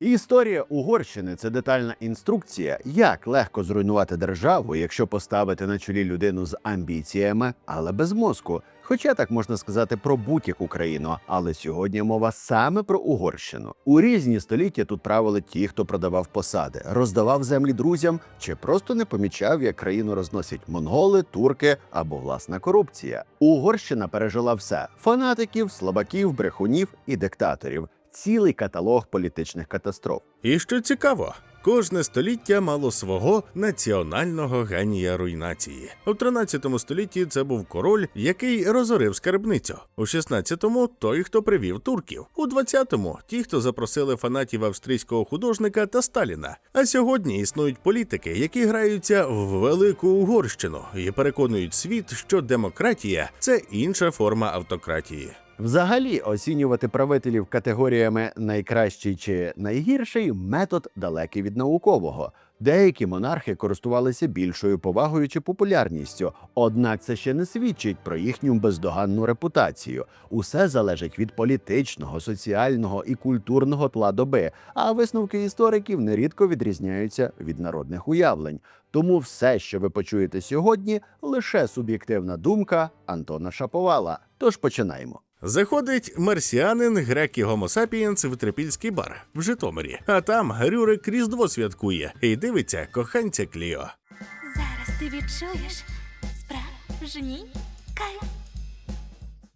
Історія Угорщини це детальна інструкція, як легко зруйнувати державу, якщо поставити на чолі людину з амбіціями, але без мозку. Хоча так можна сказати про будь-яку країну, але сьогодні мова саме про Угорщину. У різні століття тут правили ті, хто продавав посади, роздавав землі друзям чи просто не помічав, як країну розносять монголи, турки або власна корупція. Угорщина пережила все: фанатиків, слабаків, брехунів і диктаторів. Цілий каталог політичних катастроф. І що цікаво, кожне століття мало свого національного генія руйнації. У 13 столітті це був король, який розорив скарбницю. У 16-му – той, хто привів турків. У 20-му – ті, хто запросили фанатів австрійського художника та Сталіна. А сьогодні існують політики, які граються в велику Угорщину і переконують світ, що демократія це інша форма автократії. Взагалі, оцінювати правителів категоріями найкращий чи найгірший метод далекий від наукового. Деякі монархи користувалися більшою повагою чи популярністю, однак це ще не свідчить про їхню бездоганну репутацію. Усе залежить від політичного, соціального і культурного тла доби, а висновки істориків нерідко відрізняються від народних уявлень. Тому все, що ви почуєте сьогодні, лише суб'єктивна думка Антона Шаповала. Тож починаємо. Заходить марсіанин грекі гомосапієнс в трипільський бар в Житомирі, а там Рюрик Різдво святкує і дивиться коханця Кліо. Зараз ти відчуєш справжній кайф.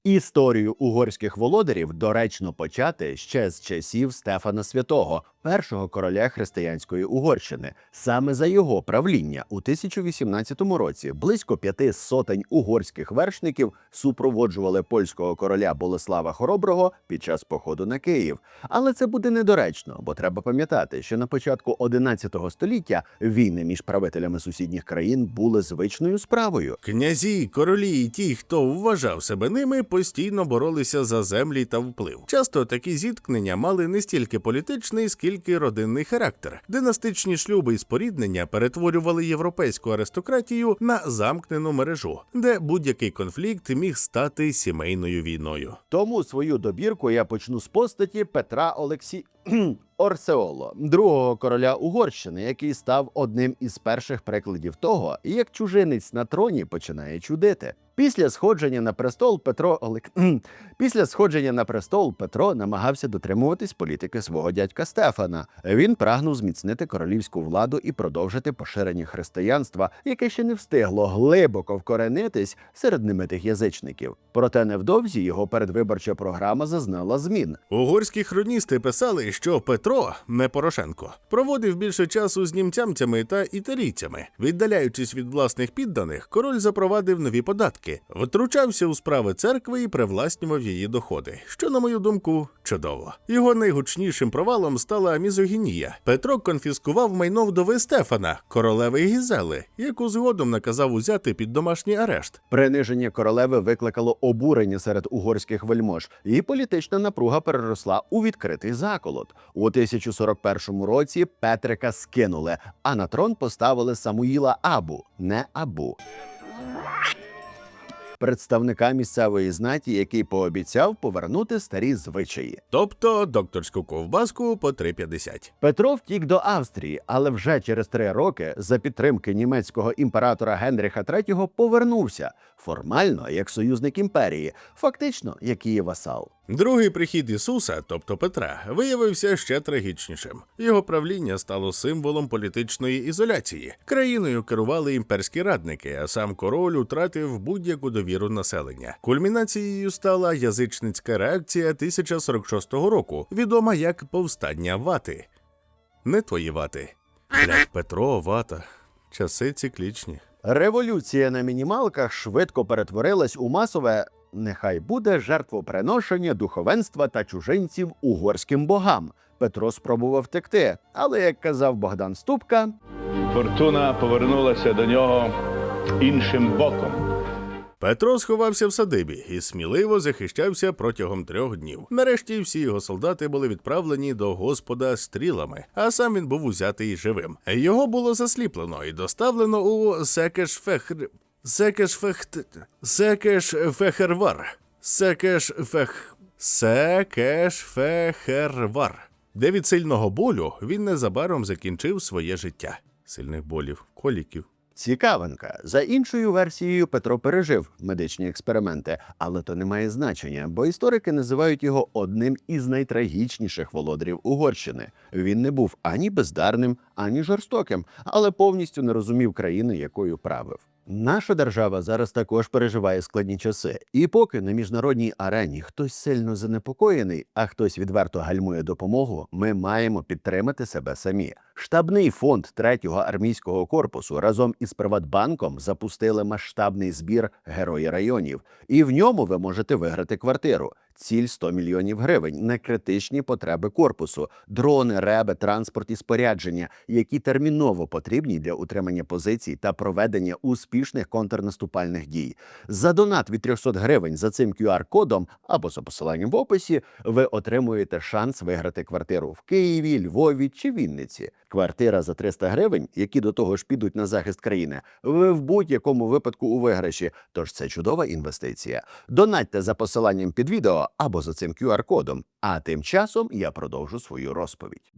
Історію угорських володарів доречно почати ще з часів Стефана Святого, першого короля християнської Угорщини. Саме за його правління у 1018 році близько п'яти сотень угорських вершників супроводжували польського короля Болеслава Хороброго під час походу на Київ. Але це буде недоречно, бо треба пам'ятати, що на початку 11 століття війни між правителями сусідніх країн були звичною справою. Князі, королі і ті, хто вважав себе ними, постійно боролися за землі та вплив. Часто такі зіткнення мали не стільки політичний, скільки родинний характер. Династичні шлюби і споріднення перетворювали європейську аристократію на замкнену мережу, де будь-який конфлікт міг стати сімейною війною. Тому свою добірку я почну з постаті Петра Олексі... Орсеоло, другого короля Угорщини, який став одним із перших прикладів того, як чужинець на троні починає чудити. Після сходження на престол Петро Олек... Після сходження на престол Петро намагався дотримуватись політики свого дядька Стефана. Він прагнув зміцнити королівську владу і продовжити поширення християнства, яке ще не встигло глибоко вкоренитись серед немитих язичників. Проте невдовзі його передвиборча програма зазнала змін. Угорські хроністи писали, що Петро, не Порошенко, проводив більше часу з німцямцями та італійцями. Віддаляючись від власних підданих, король запровадив нові податки, втручався у справи церкви і привласнював її доходи. Що, на мою думку, чудово. Його найгучнішим провалом стала мізогінія. Петро конфіскував майно вдови Стефана, королеви Гізели, яку згодом наказав узяти під домашній арешт. Приниження королеви викликало обурення серед угорських вельмож, і політична напруга переросла у відкритий заколот. У 1041 році Петрика скинули, а на трон поставили Самуїла Абу, не Абу. Представника місцевої знаті, який пообіцяв повернути старі звичаї. Тобто докторську ковбаску по 3,50. Петро втік до Австрії, але вже через три роки за підтримки німецького імператора Генріха III повернувся формально як союзник імперії, фактично як її васал. Другий прихід Ісуса, тобто Петра, виявився ще трагічнішим. Його правління стало символом політичної ізоляції. Країною керували імперські радники, а сам король утратив будь-яку довіру населення. Кульмінацією стала язичницька реакція 1046 року, відома як повстання вати. Не твої вати. Блядь, Петро, вата. Часи циклічні. Революція на мінімалках швидко перетворилась у масове. Нехай буде жертвоприношення духовенства та чужинців угорським богам. Петро спробував втекти, але як казав Богдан Ступка, Фортуна повернулася до нього іншим боком. Петро сховався в садибі і сміливо захищався протягом трьох днів. Нарешті всі його солдати були відправлені до господа стрілами, а сам він був узятий живим. Його було засліплено і доставлено у Секешфехр... Секешфехт... Секешфехервар. Секешфех... Секешфехервар. де від сильного болю він незабаром закінчив своє життя. Сильних болів, коліків. Цікавинка. За іншою версією, Петро пережив медичні експерименти, але то не має значення, бо історики називають його одним із найтрагічніших володарів Угорщини. Він не був ані бездарним, ані жорстоким, але повністю не розумів країни, якою правив. Наша держава зараз також переживає складні часи, і поки на міжнародній арені хтось сильно занепокоєний, а хтось відверто гальмує допомогу, ми маємо підтримати себе самі. Штабний фонд третього армійського корпусу разом із Приватбанком запустили масштабний збір Герої районів, і в ньому ви можете виграти квартиру. Ціль 100 мільйонів гривень на критичні потреби корпусу, дрони, реби, транспорт і спорядження, які терміново потрібні для утримання позицій та проведення успішних контрнаступальних дій. За донат від 300 гривень за цим QR-кодом або за посиланням в описі ви отримуєте шанс виграти квартиру в Києві, Львові чи Вінниці. Квартира за 300 гривень, які до того ж підуть на захист країни, ви в будь-якому випадку у виграші. Тож це чудова інвестиція. Донатьте за посиланням під відео або за цим QR-кодом. А тим часом я продовжу свою розповідь.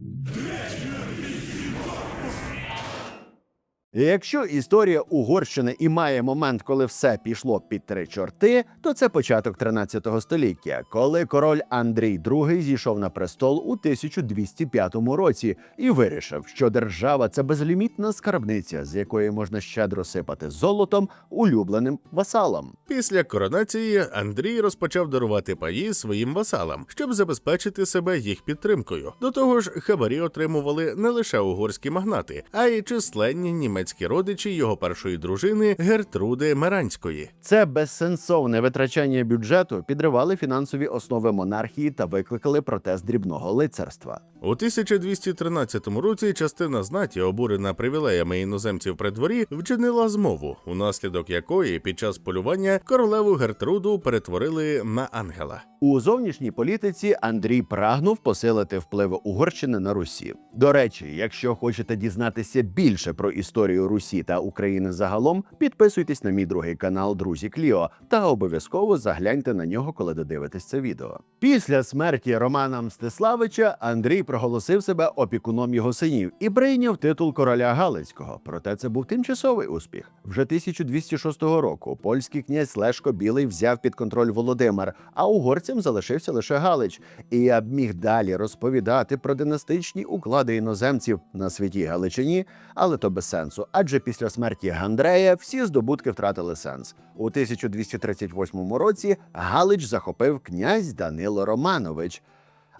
Якщо історія Угорщини і має момент, коли все пішло під три чорти, то це початок 13 століття, коли король Андрій II зійшов на престол у 1205 році і вирішив, що держава це безлімітна скарбниця, з якої можна щедро сипати золотом улюбленим васалам. Після коронації Андрій розпочав дарувати паї своїм васалам, щоб забезпечити себе їх підтримкою. До того ж, хабарі отримували не лише угорські магнати, а й численні німецькі родичі його першої дружини Гертруди Меранської. Це безсенсовне витрачання бюджету підривали фінансові основи монархії та викликали протест дрібного лицарства. У 1213 році частина знаті, обурена привілеями іноземців при дворі, вчинила змову, унаслідок якої під час полювання королеву Гертруду перетворили на ангела. У зовнішній політиці Андрій прагнув посилити впливи Угорщини на Русі. До речі, якщо хочете дізнатися більше про історію Русі та України загалом, підписуйтесь на мій другий канал Друзі Кліо та обов'язково загляньте на нього, коли додивитесь це відео. Після смерті Романа Мстиславича Андрій проголосив себе опікуном його синів і прийняв титул короля Галицького. Проте це був тимчасовий успіх. Вже 1206 року польський князь Лешко Білий взяв під контроль Володимир, а угорцям залишився лише Галич. І я б міг далі розповідати про династичні уклади іноземців на святій Галичині, але то без сенсу. Адже після смерті Гандрея всі здобутки втратили сенс. У 1238 році Галич захопив князь Данило Романович.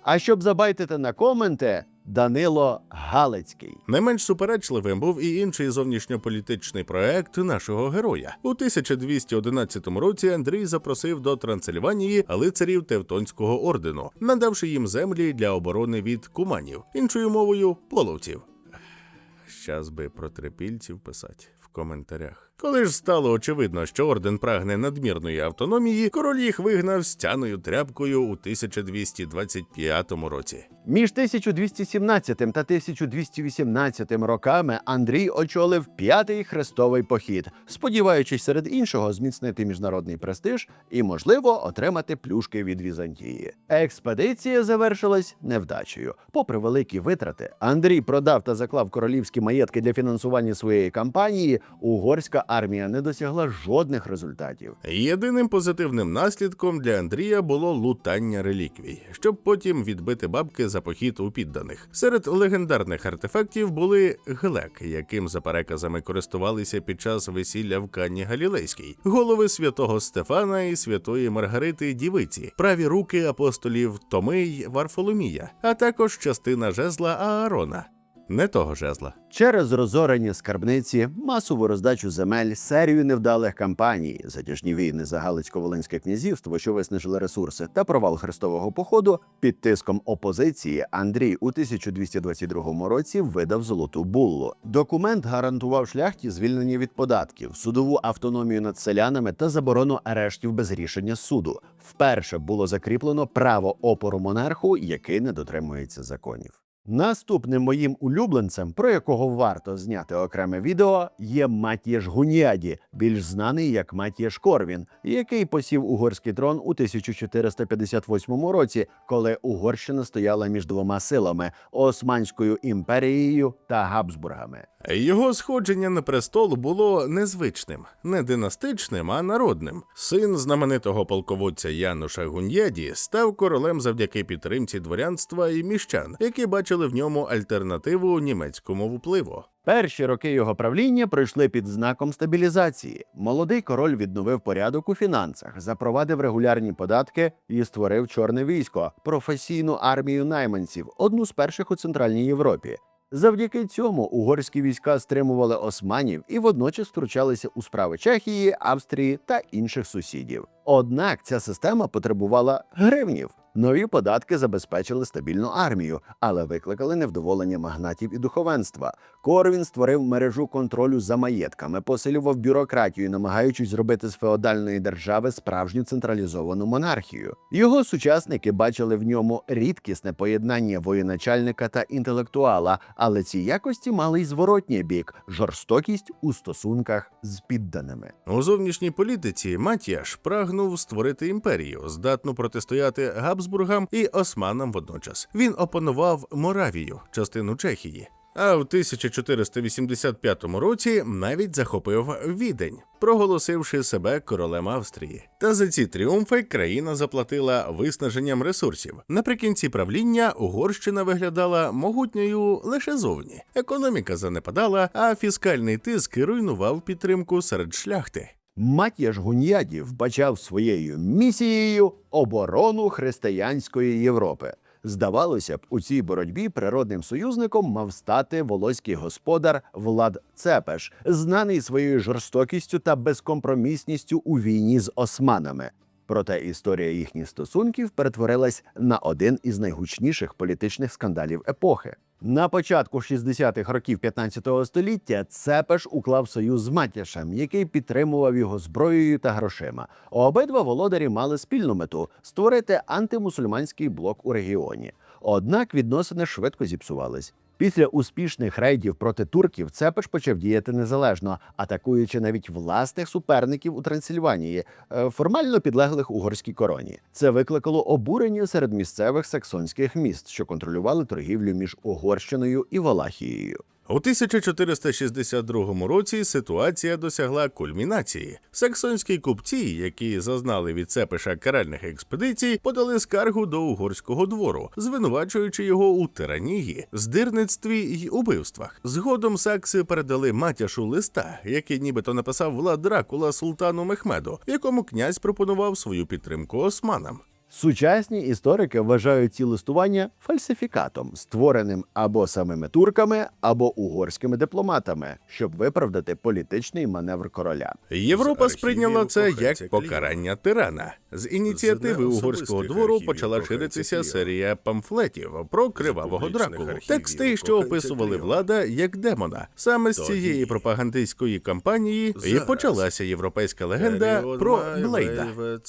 А щоб забайтити на коменти, Данило Галицький. Не менш суперечливим був і інший зовнішньополітичний проект нашого героя. У 1211 році Андрій запросив до Трансильванії лицарів Тевтонського ордену, надавши їм землі для оборони від куманів, іншою мовою половців. Щас би про трипільців писати в коментарях. Коли ж стало очевидно, що орден прагне надмірної автономії, король їх вигнав стяною тряпкою у 1225 році. Між 1217 та 1218 роками Андрій очолив п'ятий хрестовий похід, сподіваючись серед іншого зміцнити міжнародний престиж і, можливо, отримати плюшки від Візантії. Експедиція завершилась невдачею. Попри великі витрати, Андрій продав та заклав королівські маєтки для фінансування своєї кампанії. Угорська армія не досягла жодних результатів. Єдиним позитивним наслідком для Андрія було лутання реліквій, щоб потім відбити бабки за похід у підданих. Серед легендарних артефактів були глек, яким за переказами користувалися під час весілля в Канні Галілейській, голови святого Стефана і святої Маргарити Дівиці, праві руки апостолів Томи й Варфоломія, а також частина жезла Аарона. Не того жезла. Через розорені скарбниці, масову роздачу земель, серію невдалих кампаній, затяжні війни за Галицько-Волинське князівство, що виснажили ресурси, та провал хрестового походу під тиском опозиції Андрій у 1222 році видав золоту буллу. Документ гарантував шляхті звільнення від податків, судову автономію над селянами та заборону арештів без рішення суду. Вперше було закріплено право опору монарху, який не дотримується законів. Наступним моїм улюбленцем, про якого варто зняти окреме відео, є Матієш Гуніаді, більш знаний як Матієш Корвін, який посів угорський трон у 1458 році, коли Угорщина стояла між двома силами Османською імперією та Габсбургами. Його сходження на престол було незвичним, не династичним, а народним. Син знаменитого полководця Януша Гуньяді став королем завдяки підтримці дворянства і міщан, які бачили в ньому альтернативу німецькому впливу. Перші роки його правління пройшли під знаком стабілізації. Молодий король відновив порядок у фінансах, запровадив регулярні податки і створив чорне військо, професійну армію найманців, одну з перших у Центральній Європі. Завдяки цьому угорські війська стримували османів і водночас втручалися у справи Чехії, Австрії та інших сусідів. Однак ця система потребувала гривнів. Нові податки забезпечили стабільну армію, але викликали невдоволення магнатів і духовенства. Корвін створив мережу контролю за маєтками, посилював бюрократію, намагаючись зробити з феодальної держави справжню централізовану монархію. Його сучасники бачили в ньому рідкісне поєднання воєначальника та інтелектуала, але ці якості мали й зворотній бік жорстокість у стосунках з підданими. У зовнішній політиці Матіаш прагнув створити імперію, здатну протистояти Габсбургам і Османам водночас. Він опанував Моравію, частину Чехії. А в 1485 році навіть захопив Відень, проголосивши себе королем Австрії. Та за ці тріумфи країна заплатила виснаженням ресурсів. Наприкінці правління Угорщина виглядала могутньою лише зовні. Економіка занепадала, а фіскальний тиск руйнував підтримку серед шляхти. Матіяш Гуньяді вбачав своєю місією оборону християнської Європи. Здавалося б, у цій боротьбі природним союзником мав стати волоський господар Влад Цепеш, знаний своєю жорстокістю та безкомпромісністю у війні з османами. Проте історія їхніх стосунків перетворилась на один із найгучніших політичних скандалів епохи. На початку 60-х років 15 століття Цепеш уклав союз з Матяшем, який підтримував його зброєю та грошима. Обидва володарі мали спільну мету створити антимусульманський блок у регіоні. Однак відносини швидко зіпсувались. Після успішних рейдів проти турків Цепеш почав діяти незалежно, атакуючи навіть власних суперників у Трансильванії, е, формально підлеглих угорській короні. Це викликало обурення серед місцевих саксонських міст, що контролювали торгівлю між Угорщиною і Валахією. У 1462 році ситуація досягла кульмінації. Саксонські купці, які зазнали від Цепиша каральних експедицій, подали скаргу до угорського двору, звинувачуючи його у тиранії, здирництві й убивствах. Згодом сакси передали матяшу листа, який нібито написав Влад Дракула султану Мехмеду, якому князь пропонував свою підтримку османам. Сучасні історики вважають ці листування фальсифікатом, створеним або самими турками, або угорськими дипломатами, щоб виправдати політичний маневр короля. Європа сприйняла це як покарання тирана. З ініціативи угорського двору почала ширитися серія памфлетів про кривавого архівів Тексти, що описували влада як демона. Саме з цієї пропагандистської кампанії і почалася європейська легенда про Блейда.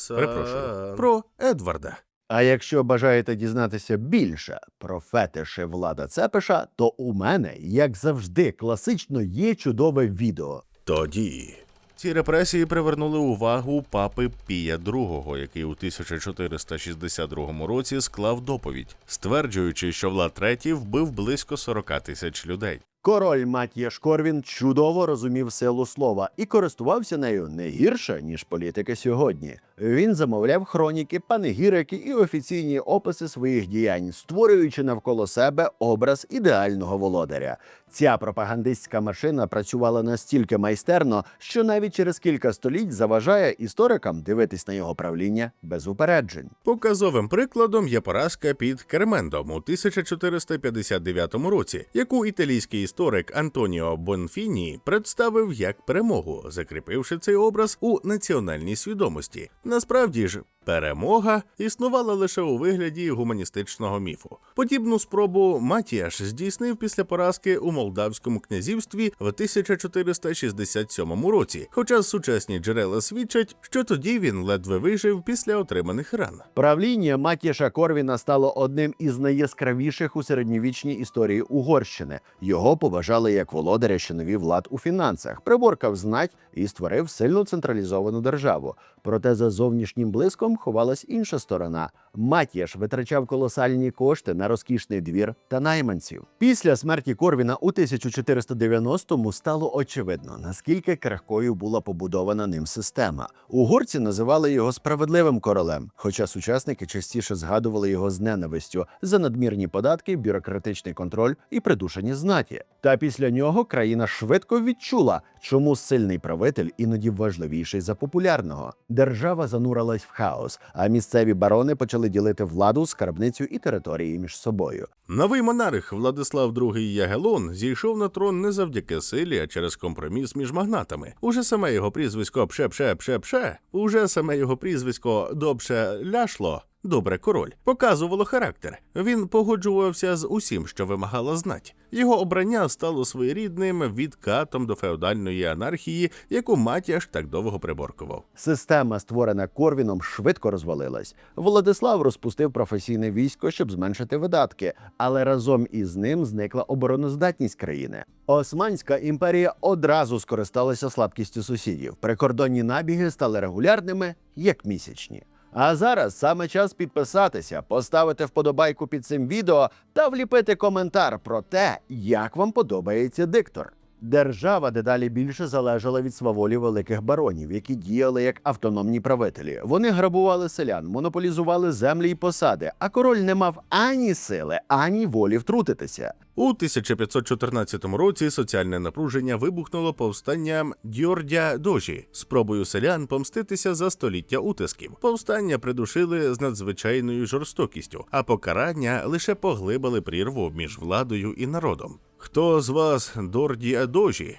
Перепрошую, про Едварда. А якщо бажаєте дізнатися більше про фетиші влада Цепиша, то у мене, як завжди, класично є чудове відео. Тоді Ці репресії привернули увагу папи Пія II, який у 1462 році склав доповідь, стверджуючи, що Влад III вбив близько 40 тисяч людей. Король Матія Корвін чудово розумів силу слова і користувався нею не гірше, ніж політики сьогодні. Він замовляв хроніки, панегірики і офіційні описи своїх діянь, створюючи навколо себе образ ідеального володаря. Ця пропагандистська машина працювала настільки майстерно, що навіть через кілька століть заважає історикам дивитись на його правління без упереджень. Показовим прикладом є поразка під Кермендом у 1459 році, яку італійський історик Антоніо Бонфіні представив як перемогу, закріпивши цей образ у національній свідомості. Насправді ж. Перемога існувала лише у вигляді гуманістичного міфу. Подібну спробу Матіаш здійснив після поразки у Молдавському князівстві в 1467 році. Хоча сучасні джерела свідчать, що тоді він ледве вижив після отриманих ран. Правління Матіша Корвіна стало одним із найяскравіших у середньовічній історії Угорщини. Його поважали як володаря, що навів лад у фінансах, приборкав знать і створив сильно централізовану державу. Проте за зовнішнім блиском ховалась інша сторона. Матіш витрачав колосальні кошти на розкішний двір та найманців. Після смерті Корвіна у 1490-му стало очевидно, наскільки крихкою була побудована ним система. Угорці називали його справедливим королем, хоча сучасники частіше згадували його з ненавистю за надмірні податки, бюрократичний контроль і придушені знаті. Та після нього країна швидко відчула, чому сильний правитель іноді важливіший за популярного. Держава занурилась в хаос, а місцеві барони почали ділити владу, скарбницю і території між собою. Новий монарх Владислав II Ягелон зійшов на трон не завдяки силі, а через компроміс між магнатами. Уже саме його прізвисько пше-пше-пше-пше, уже саме його прізвисько добше ляшло. Добре, король показувало характер. Він погоджувався з усім, що вимагала знать. Його обрання стало своєрідним відкатом до феодальної анархії, яку Матіаш так довго приборкував. Система, створена Корвіном, швидко розвалилась. Владислав розпустив професійне військо, щоб зменшити видатки, але разом із ним зникла обороноздатність країни. Османська імперія одразу скористалася слабкістю сусідів. Прикордонні набіги стали регулярними, як місячні. А зараз саме час підписатися, поставити вподобайку під цим відео та вліпити коментар про те, як вам подобається диктор. Держава дедалі більше залежала від сваволі великих баронів, які діяли як автономні правителі. Вони грабували селян, монополізували землі й посади, а король не мав ані сили, ані волі втрутитися. У 1514 році соціальне напруження вибухнуло повстанням Дьордя Дожі, спробою селян помститися за століття утисків. Повстання придушили з надзвичайною жорстокістю, а покарання лише поглибили прірву між владою і народом. Хто з вас Дордіадожі?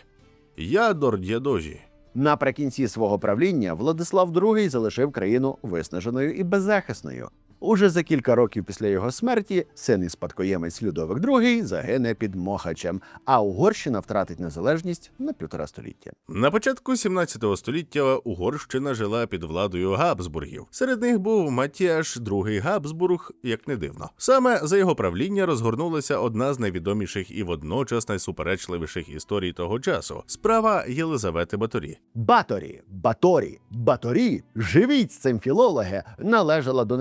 Я Дорді Дожі. Наприкінці свого правління Владислав II залишив країну виснаженою і беззахисною. Уже за кілька років після його смерті син і спадкоємець Людовик II загине під Мохачем, а Угорщина втратить незалежність на півтора століття. На початку 17 століття Угорщина жила під владою Габсбургів. Серед них був Матіаш II Габсбург, як не дивно. Саме за його правління розгорнулася одна з найвідоміших і водночас найсуперечливіших історій того часу справа Єлизавети Баторі. Баторі, Баторі, Баторі, живіть з цим філологи, належала до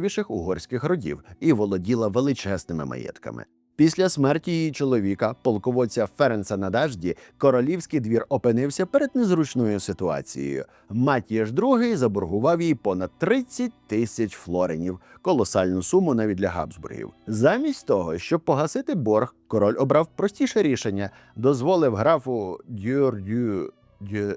найвпливовіших угорських родів і володіла величезними маєтками. Після смерті її чоловіка, полководця Ференца Надажді, королівський двір опинився перед незручною ситуацією. Матієш II заборгував їй понад 30 тисяч флоренів, колосальну суму навіть для Габсбургів. Замість того, щоб погасити борг, король обрав простіше рішення, дозволив графу Дюрдю Дю,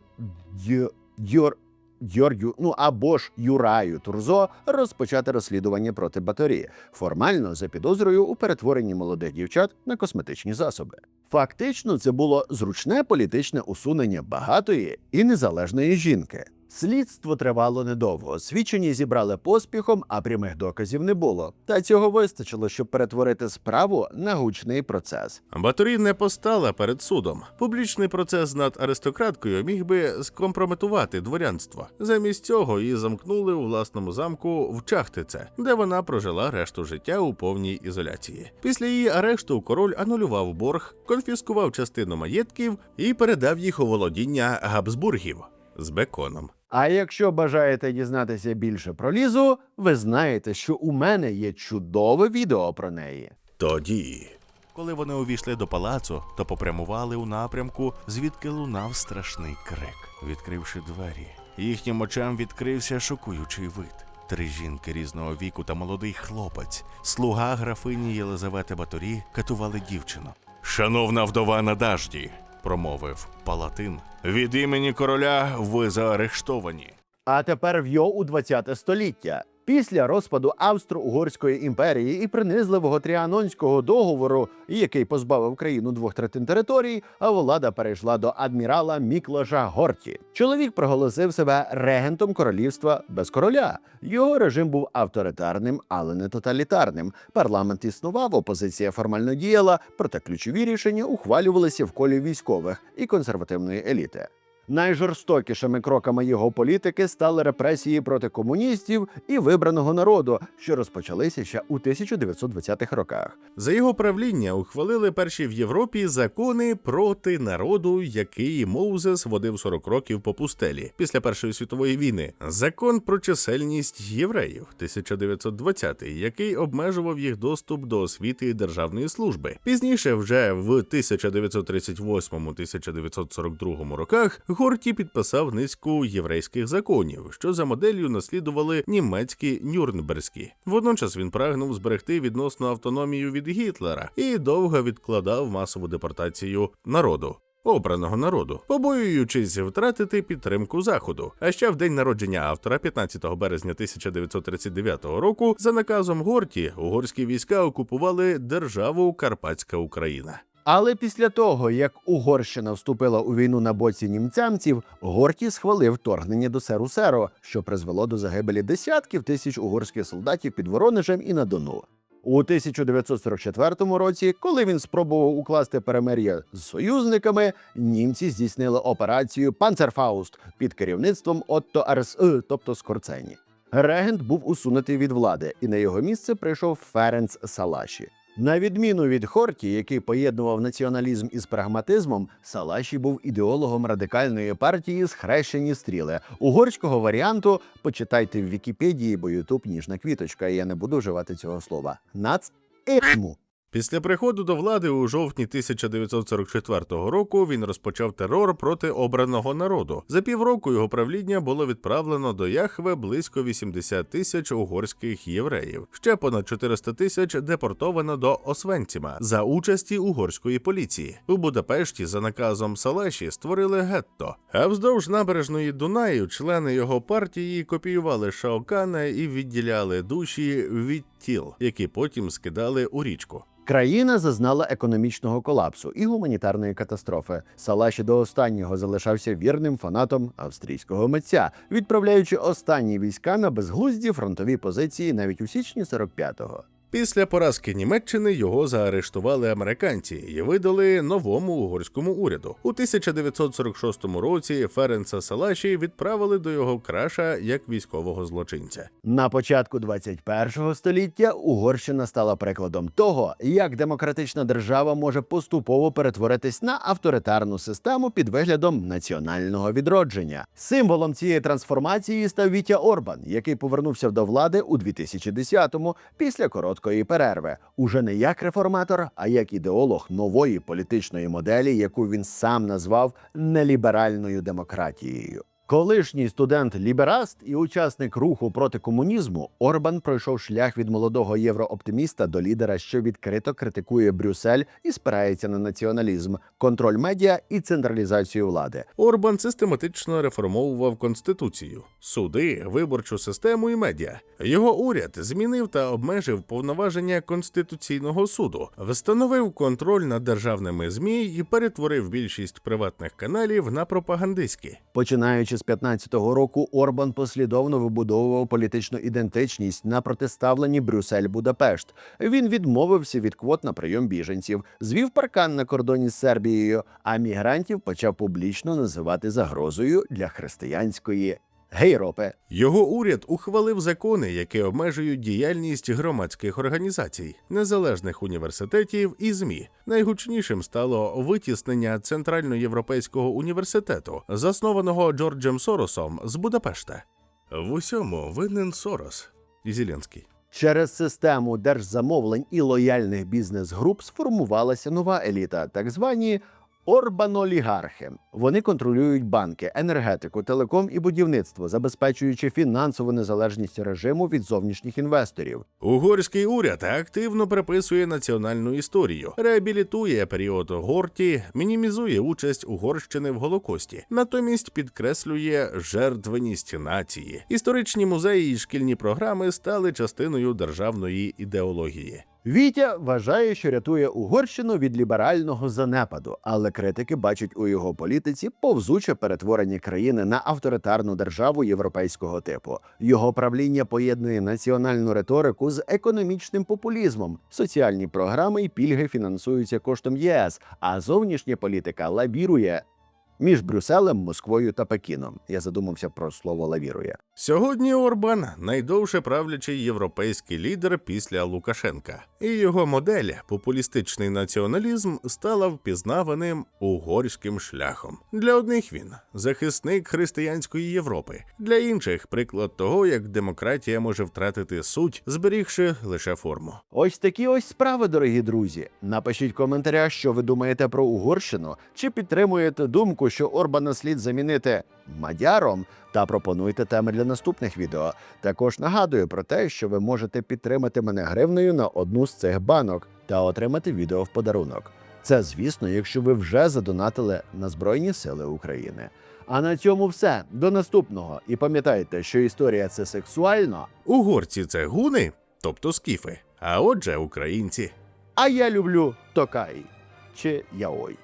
Дю, Дюр, Дьоргю, ну або ж Юраю Турзо розпочати розслідування проти Баторі, формально за підозрою у перетворенні молодих дівчат на косметичні засоби. Фактично, це було зручне політичне усунення багатої і незалежної жінки. Слідство тривало недовго. Свідчені зібрали поспіхом, а прямих доказів не було. Та цього вистачило, щоб перетворити справу на гучний процес. Баторі не постала перед судом. Публічний процес над аристократкою міг би скомпрометувати дворянство. Замість цього її замкнули у власному замку в Чахтице, де вона прожила решту життя у повній ізоляції. Після її арешту король анулював борг, конфіскував частину маєтків і передав їх у володіння Габсбургів з беконом. А якщо бажаєте дізнатися більше про Лізу, ви знаєте, що у мене є чудове відео про неї. Тоді Коли вони увійшли до палацу, то попрямували у напрямку, звідки лунав страшний крик. Відкривши двері, їхнім очам відкрився шокуючий вид. Три жінки різного віку та молодий хлопець, слуга графині Єлизавети Баторі, катували дівчину. Шановна вдова Надажді, промовив палатин. Від імені короля ви заарештовані. А тепер в'йо у 20 століття. Після розпаду Австро-Угорської імперії і принизливого тріанонського договору, який позбавив країну двох третин територій, а влада перейшла до адмірала Міклоша Горті. Чоловік проголосив себе регентом королівства без короля. Його режим був авторитарним, але не тоталітарним. Парламент існував, опозиція формально діяла, проте ключові рішення ухвалювалися в колі військових і консервативної еліти. Найжорстокішими кроками його політики стали репресії проти комуністів і вибраного народу, що розпочалися ще у 1920-х роках. За його правління ухвалили перші в Європі закони проти народу, який Моузес водив 40 років по пустелі після Першої світової війни. Закон про чисельність євреїв 1920, який обмежував їх доступ до освіти і державної служби. Пізніше, вже в 1938-1942 роках, Горті підписав низку єврейських законів, що за моделлю наслідували німецькі нюрнберзькі. Водночас він прагнув зберегти відносну автономію від Гітлера і довго відкладав масову депортацію народу. Обраного народу, побоюючись втратити підтримку заходу. А ще в день народження автора, 15 березня 1939 року, за наказом Горті, угорські війська окупували державу Карпатська Україна. Але після того, як Угорщина вступила у війну на боці німцямців, Горті схвалив вторгнення до Серу Серо, що призвело до загибелі десятків тисяч угорських солдатів під Воронежем і на Дону. У 1944 році, коли він спробував укласти перемир'я з союзниками, німці здійснили операцію Панцерфауст під керівництвом Отто РСИ, тобто Скорцені. Регент був усунутий від влади, і на його місце прийшов Ференц Салаші. На відміну від Хорті, який поєднував націоналізм із прагматизмом, Салаші був ідеологом радикальної партії Схрещені стріли. Угорського варіанту почитайте в Вікіпедії, бо Ютуб ніжна квіточка, і я не буду вживати цього слова. Нац ітму. Після приходу до влади у жовтні 1944 року він розпочав терор проти обраного народу. За півроку його правління було відправлено до Яхве близько 80 тисяч угорських євреїв. Ще понад 400 тисяч депортовано до Освенціма за участі угорської поліції. У Будапешті за наказом Салаші створили гетто. А вздовж набережної Дунаю члени його партії копіювали Шаокана і відділяли душі від тіл, які потім скидали у річку. Країна зазнала економічного колапсу і гуманітарної катастрофи. Салаші до останнього залишався вірним фанатом австрійського митця, відправляючи останні війська на безглузді фронтові позиції навіть у січні 45-го. Після поразки Німеччини його заарештували американці і видали новому угорському уряду. У 1946 році Ференца Салаші відправили до його краша як військового злочинця. На початку 21-го століття Угорщина стала прикладом того, як демократична держава може поступово перетворитись на авторитарну систему під виглядом національного відродження. Символом цієї трансформації став Вітя Орбан, який повернувся до влади у 2010-му після короткої перерви. Уже не як реформатор, а як ідеолог нової політичної моделі, яку він сам назвав неліберальною демократією. Колишній студент лібераст і учасник руху проти комунізму Орбан пройшов шлях від молодого єврооптиміста до лідера, що відкрито критикує Брюссель і спирається на націоналізм, контроль медіа і централізацію влади. Орбан систематично реформовував конституцію, суди, виборчу систему і медіа. Його уряд змінив та обмежив повноваження конституційного суду, встановив контроль над державними змі і перетворив більшість приватних каналів на пропагандистські. Починаючи з 15-го року, Орбан послідовно вибудовував політичну ідентичність на протиставленні Брюссель-Будапешт. Він відмовився від квот на прийом біженців, звів паркан на кордоні з Сербією, а мігрантів почав публічно називати загрозою для християнської Гейропи. Його уряд ухвалив закони, які обмежують діяльність громадських організацій, незалежних університетів і ЗМІ. Найгучнішим стало витіснення Центральноєвропейського університету, заснованого Джорджем Соросом з Будапешта. В усьому винен Сорос Зеленський. Через систему держзамовлень і лояльних бізнес-груп сформувалася нова еліта, так звані Орбанолігархи. Вони контролюють банки, енергетику, телеком і будівництво, забезпечуючи фінансову незалежність режиму від зовнішніх інвесторів. Угорський уряд активно приписує національну історію, реабілітує період горті, мінімізує участь Угорщини в Голокості, натомість підкреслює жертвеність нації. Історичні музеї і шкільні програми стали частиною державної ідеології. Вітя вважає, що рятує Угорщину від ліберального занепаду, але критики бачать у його політиці повзуче перетворення країни на авторитарну державу європейського типу. Його правління поєднує національну риторику з економічним популізмом. Соціальні програми і пільги фінансуються коштом ЄС, а зовнішня політика лавірує між Брюсселем, Москвою та Пекіном. Я задумався про слово лавірує. Сьогодні Орбан найдовше правлячий європейський лідер після Лукашенка, і його модель популістичний націоналізм стала впізнаваним угорським шляхом. Для одних він захисник християнської Європи, для інших приклад того, як демократія може втратити суть, зберігши лише форму. Ось такі ось справи, дорогі друзі. Напишіть в коментарях, що ви думаєте про Угорщину, чи підтримуєте думку, що Орбана слід замінити мадяром, та пропонуйте теми для наступних відео. Також нагадую про те, що ви можете підтримати мене гривнею на одну з цих банок та отримати відео в подарунок. Це, звісно, якщо ви вже задонатили на Збройні Сили України. А на цьому все. До наступного. І пам'ятайте, що історія це сексуально, Угорці це гуни, тобто скіфи, а отже, українці. а я люблю Токай чи Яой.